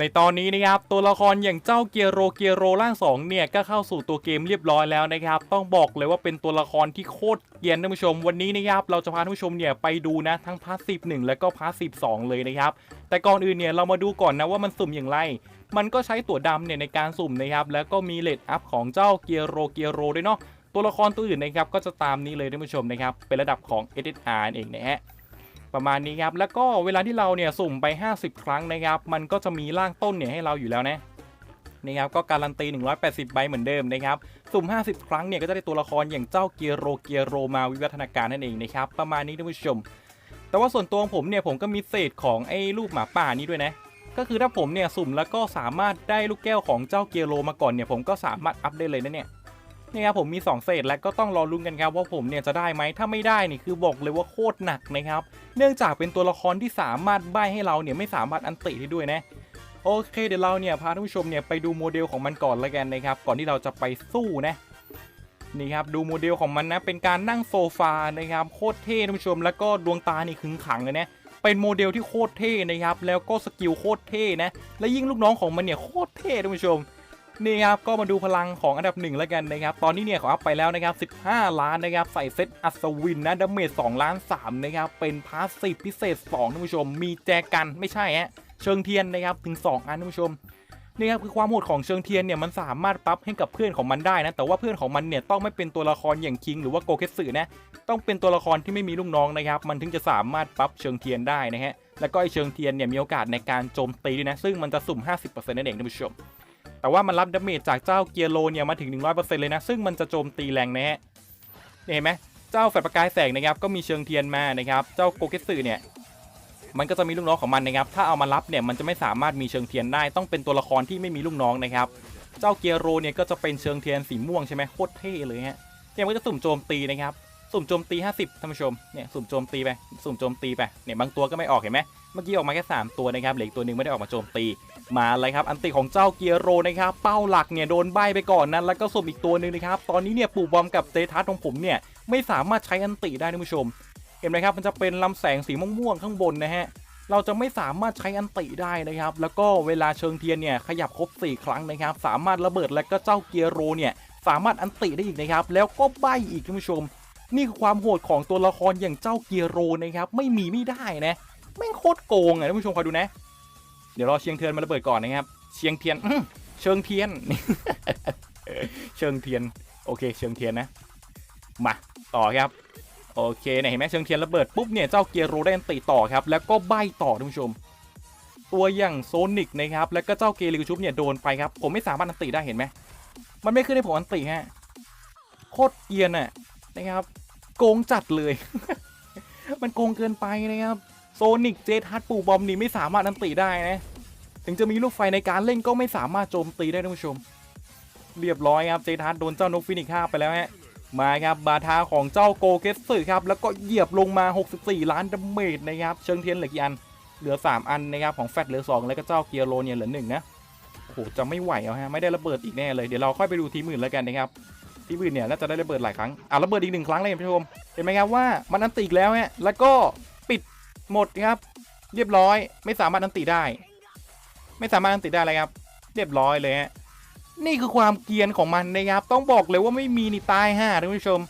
ในตอนนี้นะครับตัวละครอย่างเจ้าเกียโรเกียโรร่างสองเนี่ยก็เข้าสู่ตัวเกมเรียบร้อยแล้วนะครับ ต้องบอกเลยว่าเป็นตัวละครที่โคตรเกียนท่านผู้ชม วันนี้นะครับเราจะพาท่านผู้ชมเนี่ยไปดูนะทั้งพาร์ทสิบหนึ่งและก็พาร์ทสิบสองเลยนะครับ แต่ก่อนอื่นเนี่ยเรามาดูก่อนนะว่ามันสุ่มอย่างไร มันก็ใช้ตัวดำเนี่ยในการสุ่มนะครับแล้วก็มีเลดอัพของเจ้าเกียโรเกียโรด้วยเนาะตัวละครตัวอื่นนะครับก็จะตามนี้เลยท่านผู้ชมนะครับเป็นระดับของ SSR นั่นเองนะฮะ ประมาณนี้ครับ แล้วก็เวลาที่เราเนี่ยสุ่มไป 50 ครั้งนะครับ มันก็จะมีร่างต้นเนี่ยให้เราอยู่แล้วนะนะครับก็การันตี 180 ใบเหมือนเดิมนะครับสุ่ม 50 ครั้งเนี่ยก็จะได้ตัวละครอย่างเจ้าเกียโรเกียโรมาวิวัฒนาการนั่นเองนะครับประมาณนี้ท่านผู้ชม แต่ว่าส่วนตัวของผมเนี่ยผมก็มีเศษของไอ้รูปหมาป่านี้ด้วยนะก็คือถ้าผมเนี่ยสุ่มแล้วก็สามารถได้ลูกแก้วของเจ้าเกียโรมาก่อนเนี่ยผมก็สามารถอัพได้เลยนะเนี่ย นี่ครับผมมี 2 เศษแล้วก็ต้องรอลุ้นกันครับว่าผมเนี่ยจะได้ไหมถ้าไม่ได้นี่คือบอกเลยว่าโคตรหนักนะครับ เนื่องจากเป็นตัวละครที่สามารถใบ้ให้เราเนี่ยไม่สามารถอันติได้ด้วยนะโอเคเดี๋ยวเราเนี่ยพาท่านผู้ชมเนี่ยไปดูโมเดลของมันก่อนละกันนะครับ ก่อนที่เราจะไปสู้นะนี่ครับดูโมเดลของมันนะเป็นการนั่งโซฟานะครับโคตรเท่ท่านผู้ชม แล้วก็ดวงตานี่ขึงขังเลยนะเป็นโมเดลที่โคตรเท่นะครับแล้วก็สกิลโคตรเท่นะและยิ่งลูกน้องของมันเนี่ยโคตรเท่ท่านผู้ชม นี่ครับก็มาดูพลังของอันดับหนึ่งแล้วกันนะครับตอนนี้เนี่ยเขาอัพไปแล้วนะครับ 15 ล้านนะครับใส่เซตอัศวินนะดาเมจ2ล้าน3นะครับเป็นพาสซีฟพิเศษ2ท่านผู้ชม มีแจกันไม่ใช่ฮะเชิงเทียนนะครับถึง 2 อันท่านผู้ชมนี่ครับคือความโหดของเชิงเทียนเนี่ยมันสามารถปรับให้กับเพื่อนของมันได้นะแต่ว่าเพื่อนของมันเนี่ยต้องไม่เป็นตัวละครอย่างคิง หรือว่าโกเคสึนะต้องเป็นตัวละครที่ไม่มีลูกน้องนะครับมันถึงจะสามารถปรับเชิงเทียนได้นะฮะแล้วก็ไอเชิงเทียนเนี่ยมีโอกาสในการโจมตีด้วยนะซึ่งมันจะสุ่ม 50%นั่นเองท่านผู้ชม แต่ว่ามันรับดาเมจจากเจ้าเกียร์โลเนี่ยมาถึง 100%เลยนะ ซึ่งมันจะโจมตีแรงนะฮะเห็นไหมเจ้าแฟลประกายแสงนะครับก็มีเชิงเทียนมานะครับ เจ้าโกเกสึเนี่ยมันก็จะมีลูกน้องของมันนะครับ ถ้าเอามารับเนี่ยมันจะไม่สามารถมีเชิงเทียนได้ ต้องเป็นตัวละครที่ไม่มีลูกน้องนะครับ เจ้าเกียร์โรเนี่ยก็จะเป็นเชิงเทียนสีม่วงใช่ไหมโคตรเท่เลยฮะเนี่ยมันก็จะสุ่มโจมตีนะครับ สุ่มโจมตี 50ท่านผู้ชม เนี่ยสุ่มโจมตีไป สุ่มโจมตีไป เนี่ยบางตัวก็ไม่ออกเห็นไหม มื่อกี้ออกมาแค่ 3 ตัวนะครับเหลืออกตัวหนึ่งไม่ได้ออกมาโจมตีมาเลยครับอันติของเจ้าเกียร์โรนะครับเป้าหลักเนี่ยโดนใบไปก่อนนั้น แล้วก็สุ่มอีกตัวหนึ่งนะครับตอนนี้เนี่ยปู่บอมกับเตทัสของผมเนี่ยไม่สามารถใช้อันติได้ท่านผู้ชม เห็นไหมครับมันจะเป็นลำแสงสีม่วงๆข้างบนนะฮะเราจะไม่สามารถใช้อันติได้นะครับ แล้วก็เวลาเชิงเทียนเนี่ยขยับครบ 4 ครั้งนะครับ สามารถระเบิดและก็เจ้าเกียร์โรเนี่ยสามารถอันติได้อีกนะครับ แล้วก็ใบอีกท่านผู้ชม นี่คือความโหดของตัวละครอย่างเจ้าเกียร์โรนะครับ ไม่มีไม่ได้นะ แม่งโคตรโกงอะท่านผู้ชมคอยดูนะ เดี๋ยวรอเชียงเทียนมาระเบิดก่อนนะครับ เชียงเทียนเชิงเทียน เชิงเทียน โอเค เชิงเทียนนะ มาต่อครับ โอเคเนี่ยเห็นไหมเชิงเทียนระเบิดปุ๊บเนี่ยเจ้าเกียร์โรได้อันติต่อครับ แล้วก็ใบต่อท่านผู้ชม ตัวอย่างโซนิกนะครับ แล้วก็เจ้าเกลิวชุบเนี่ยโดนไปครับ ผมไม่สามารถอันติได้เห็นไหมมันไม่ขึ้นให้ผมอันติฮะ โคตรเกียนอะนะครับ โกงจัดเลย มันโกงเกินไปนะครับ โซนิกเจทัสปูบอมนี่ไม่สามารถอันติได้นะ ถึงจะมีลูกไฟในการเล่นก็ไม่สามารถโจมตีได้ท่านผู้ชม เรียบร้อยครับเจทัสโดนเจ้านกฟินิกฆ่าไปแล้วฮะมาครับบาทาของเจ้าโกเกสสึครับแล้วก็เหยียบลงมา 64 ล้านดาเมจนะครับเชิงเทียนเหลือกี่อันเหลือ 3 อันนะครับของแฟตเหลือ 2 แล้วก็เจ้าเกียร์โรเนี่ยเหลือ1นะโอ้โหจะไม่ไหวเอาฮะไม่ได้ระเบิดอีกแน่เลยเดี๋ยวเราค่อยไปดูทีมอื่นแล้วกันนะครับทีมอื่นเนี่ยน่าจะได้ระเบิดหลายครั้งอะระเบิดอีกหนึ่งครั้งเลยท่านผู้ชมเห็นไหมครับว่ามันอันติอีกแล้วฮะแล้วก็ หมดครับ เรียบร้อย ไม่สามารถอันติได้ ไม่สามารถอันติได้เลยครับ เรียบร้อยเลยฮะนี่คือความเกียนของมันนะครับ ต้องบอกเลยว่าไม่มีนี่ตายห่าท่านผู้ชม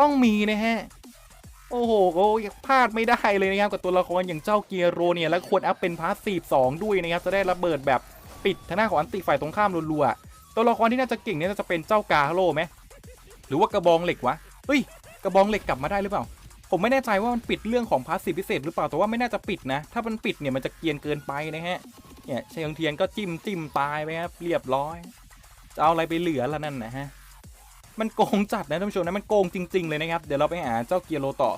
ต้องมีนะฮะ โอ้โหโอ้ยพลาดไม่ได้เลยนะครับ กับตัวละครอย่างเจ้าเกียร์โรเนี่ย และควรอัพเป็นพาสซีฟสองด้วยนะครับ จะได้ระเบิดแบบปิดทางหน้าของอันติฝ่ายตรงข้ามรัวๆ ตัวละครที่น่าจะเก่งเนี่ยน่าจะเป็นเจ้ากาโร่ไหมหรือว่ากระบองเหล็กวะเฮ้ย กระบองเหล็กกลับมาได้หรือเปล่า ผมไม่แน่ใจว่ามันปิดเรื่องของพาสซีฟพิเศษหรือเปล่าแต่ว่าไม่น่าจะปิดนะ ถ้ามันปิดเนี่ยมันจะเกียนเกินไปนะฮะเนี่ยเชียงเทียนก็จิ้มจิ้มตายไปครับเรียบร้อยจะเอาอะไรไปเหลือละนั่นนะฮะมันโกงจัดนะท่านผู้ชมนะมันโกงจริง ๆ เลยนะครับ เดี๋ยวเราไปหาเจ้าเกียร์โรต่อ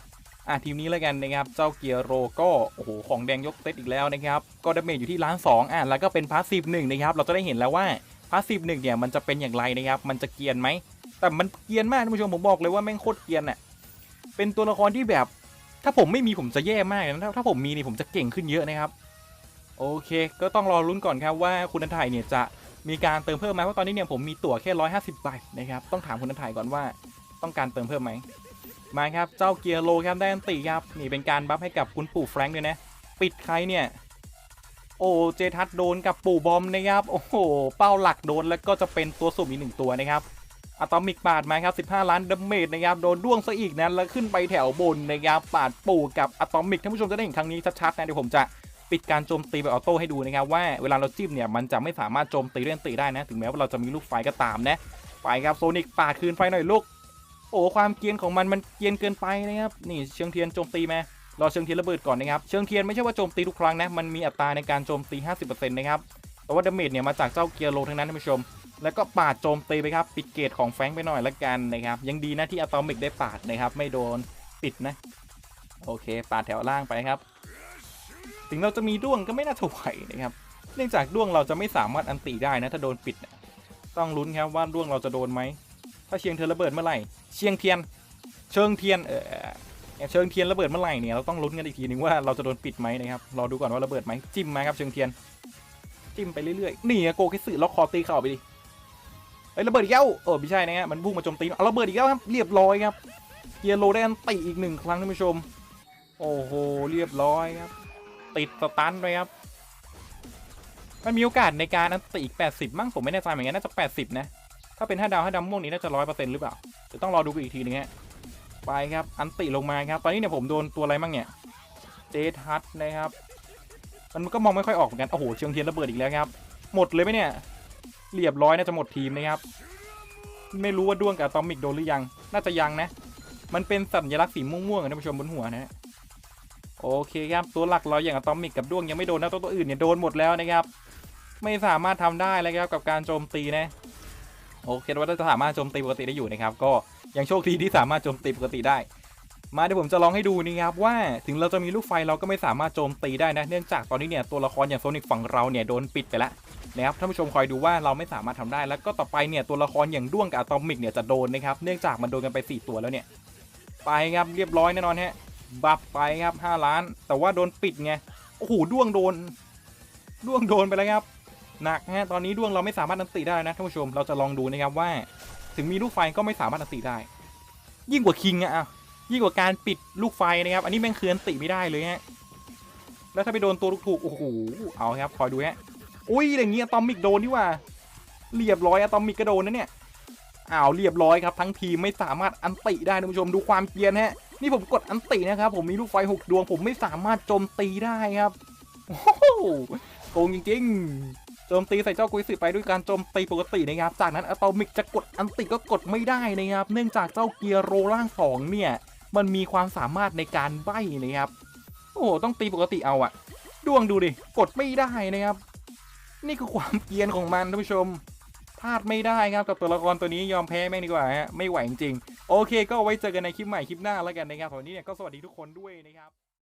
อะทีมนี้แล้วกันนะครับเจ้าเกียร์โรก็โอ้โหของแดงยกเซตอีกแล้วนะครับก็ดาเมจอยู่ที่ล้านสองอะแล้วก็เป็นพาสซีฟหนึ่งนะครับเราจะได้เห็นแล้วว่าพาสซีฟหนึ่งเนี่ยมันจะเป็นอย่างไรนะครับมันจะเกียนไหมแต่มันเกียนมากท่านผู้ชมผมบอกเลยว่าแม่งโคตรเกียนอะ เป็นตัวละครที่แบบ ถ้าผมไม่มีผมจะแย่มากนะถ้าถ้าผมมีนี่ผมจะเก่งขึ้นเยอะนะครับ โอเค ก็ต้องรอลุ้นก่อนครับว่าคุณนันไทยเนี่ยจะมีการเติมเพิ่มไหมเพราะตอนนี้เนี่ยผมมีตั๋วแค่ 150ใบนะครับต้องถามคุณนันไทยก่อนว่าต้องการเติมเพิ่มไหมมาครับเจ้าเกียร์โลครับได้อันติครับนี่เป็นการบัฟให้กับคุณปู่แฟรงค์เลยนะปิดใครเนี่ยโอ้เจทัศน์โดนกับปู่บอมนะครับโอ้โหเป้าหลักโดนแล้วก็จะเป็นตัวสุ่มอีกหนึ่งตัวนะครับ อะตอมิกปาดมาครับ 15 ล้านดาเมจนะครับ โดนด้วงซะอีกนะแล้วขึ้นไปแถวบนนะครับ ปาดปู่กับอะตอมิกท่านผู้ชมจะได้เห็นครั้งนี้ชัดๆนะ เดี๋ยวผมจะปิดการโจมตีแบบออโต้ให้ดูนะครับ ว่าเวลาเราจิ้มเนี่ยมันจะไม่สามารถโจมตีด้วยอันตีได้นะ ถึงแม้ว่าเราจะมีลูกไฟก็ตามนะ ไปครับโซนิกปาดคืนไฟหน่อยลูก โอ้ความเกียนของมันมันเกียนเกินไปนะครับ นี่เชิงเทียนโจมตีไหมรอเชิงเทียนระเบิดก่อนนะครับ เชิงเทียนไม่ใช่ว่าโจมตีทุกครั้งนะ มันมีอัตราในการโจมตี 50%นะครับ แต่ว่าดาเมจเนี่ยมาจากเจ้าเกียร์โลทั้งนั้นท่านผู้ชม แล้วก็ปาดโจมตีไปครับ ปิดเกตของแฟงไปหน่อยละกันนะครับ ยังดีนะที่อะตอมิกได้ปาดนะครับ ไม่โดนปิดนะ โอเค ปาดแถวล่างไปครับ ถึงเราจะมีด้วงก็ไม่น่าจะไหวนะครับ เนื่องจากด้วงเราจะไม่สามารถอันติได้นะถ้าโดนปิด ต้องลุ้นครับว่าด้วงเราจะโดนไหม ถ้าเชียงเทียนระเบิดเมื่อไหร่ เชียงเทียน เชิงเทียน เออเชิงเทียนระเบิดเมื่อไหร่เนี่ยเราต้องลุ้นกันอีกทีหนึงว่าเราจะโดนปิดไหมนะครับ รอดูก่อนว่าระเบิดไหมจิ้มมาครับเชิงเทียน จิ้มไปเรื่อยๆ นี่อะโกคิสึล็อกคอตีเข่าไปดิ เอ้ยระเบิดอีกแล้วเออไม่ใช่นะฮะมันพุ่งมาโจมตีเอาระเบิดอีกแล้วครับเรียบร้อยครับเกียร์โลได้อันติอีกหนึ่งครั้งท่านผู้ชม โอ้โหเรียบร้อยครับ ติดสตันไปครับมันมีโอกาสในการอันติอีก 80 มั้งผมไม่แน่ใจเหมือนกันน่าจะ 80 นะ ถ้าเป็น 5 ดาว 5 ดาวม่วงนี้น่าจะร้อยเปอร์เซ็นต์หรือเปล่าจะต้องรอดูกันอีกทีนึงฮะไปครับอันติลงมาครับ ตอนนี้เนี่ยผมโดนตัวอะไรบ้างเนี่ยเจทัสนะครับ มันก็มองไม่ค่อยออกเหมือนกัน โอ้โหเชิงเทียนระเบิดอีกแล้วครับ หมดเลยไหมเนี่ย เรียบร้อยน่าจะหมดทีมนะครับ ไม่รู้ว่าด้วงกับอะตอมิกโดนหรือยัง น่าจะยังนะ มันเป็นสัญลักษณ์สีม่วงๆอะท่านผู้ชมบนหัวนะโอเคครับตัวหลักเราอย่างอะตอมิกกับด้วงยังไม่โดนนะตัวตัวอื่นเนี่ยโดนหมดแล้วนะครับ ไม่สามารถทำได้แล้วครับกับการโจมตีนะโอเคว่าจะสามารถโจมตีปกติได้อยู่นะครับ ก็ยังโชคดีที่สามารถโจมตีปกติได้ มาเดี๋ยวผมจะลองให้ดูนะครับว่าถึงเราจะมีลูกไฟเราก็ไม่สามารถโจมตีได้นะ เนื่องจากตอนนี้เนี่ยตัวละครอย่างโซนิกฝั่งเราเนี่ยโดนปิดไปแล้ว นะครับท่านผู้ชมคอยดูว่าเราไม่สามารถทำได้ แล้วก็ต่อไปเนี่ยตัวละครอย่างด้วงกับอะตอมิกเนี่ยจะโดนนะครับเนื่องจากมันโดนกันไป 4 ตัวแล้วเนี่ยไปครับเรียบร้อยแน่นอนฮะบัฟไปครับ 5 ล้าน แต่ว่าโดนปิดไงโอ้โหด้วงโดน ด้วงโดนไปแล้วครับหนักฮะตอนนี้ด้วงเราไม่สามารถอันติได้นะท่านผู้ชมเราจะลองดูนะครับว่า ถึงมีลูกไฟก็ไม่สามารถอันติได้ ยิ่งกว่าคิงอะอะยิ่งกว่าการปิดลูกไฟนะครับ อันนี้แม่งคืออันติไม่ได้เลยฮะแล้วถ้าไปโดนตัวลูกถูกโอ้โหเอาครับคอยดูฮะ อุ้ยอย่างงี้อะตอมิกโดนที่ว่าเรียบร้อยอะตอมิกก็โดนนะเนี่ยอ้าวเรียบร้อยครับทั้งทีมไม่สามารถอันติได้ท่านผู้ชมดูความเกรียนฮะนี่ผมกดอันตินะครับผมมีลูกไฟหกดวง ผมไม่สามารถโจมตีได้ครับโอ้โหโกงจริงๆโจมตีใส่เจ้ากุยสึไปด้วยการโจมตีปกตินะครับ จากนั้นอะตอมิกจะกดอันติก็กดไม่ได้นะครับ เนื่องจากเจ้าเกียร์โรล่างสองเนี่ย มันมีความสามารถในการใบ้นะครับ โอ้โหต้องตีปกติเอาอะดวงดูดิกดไม่ได้นะครับ นี่คือความเกียนของมันท่านผู้ชมพลาดไม่ได้ครับกับตัวละครตัวนี้ยอมแพ้แม่งดีกว่าฮะไม่ไหวจริงๆโอเค ก็เอาไว้เจอกันในคลิปใหม่คลิปหน้าแล้วกันนะครับตอนนี้เนี่ยก็สวัสดีทุกคนด้วยนะครับ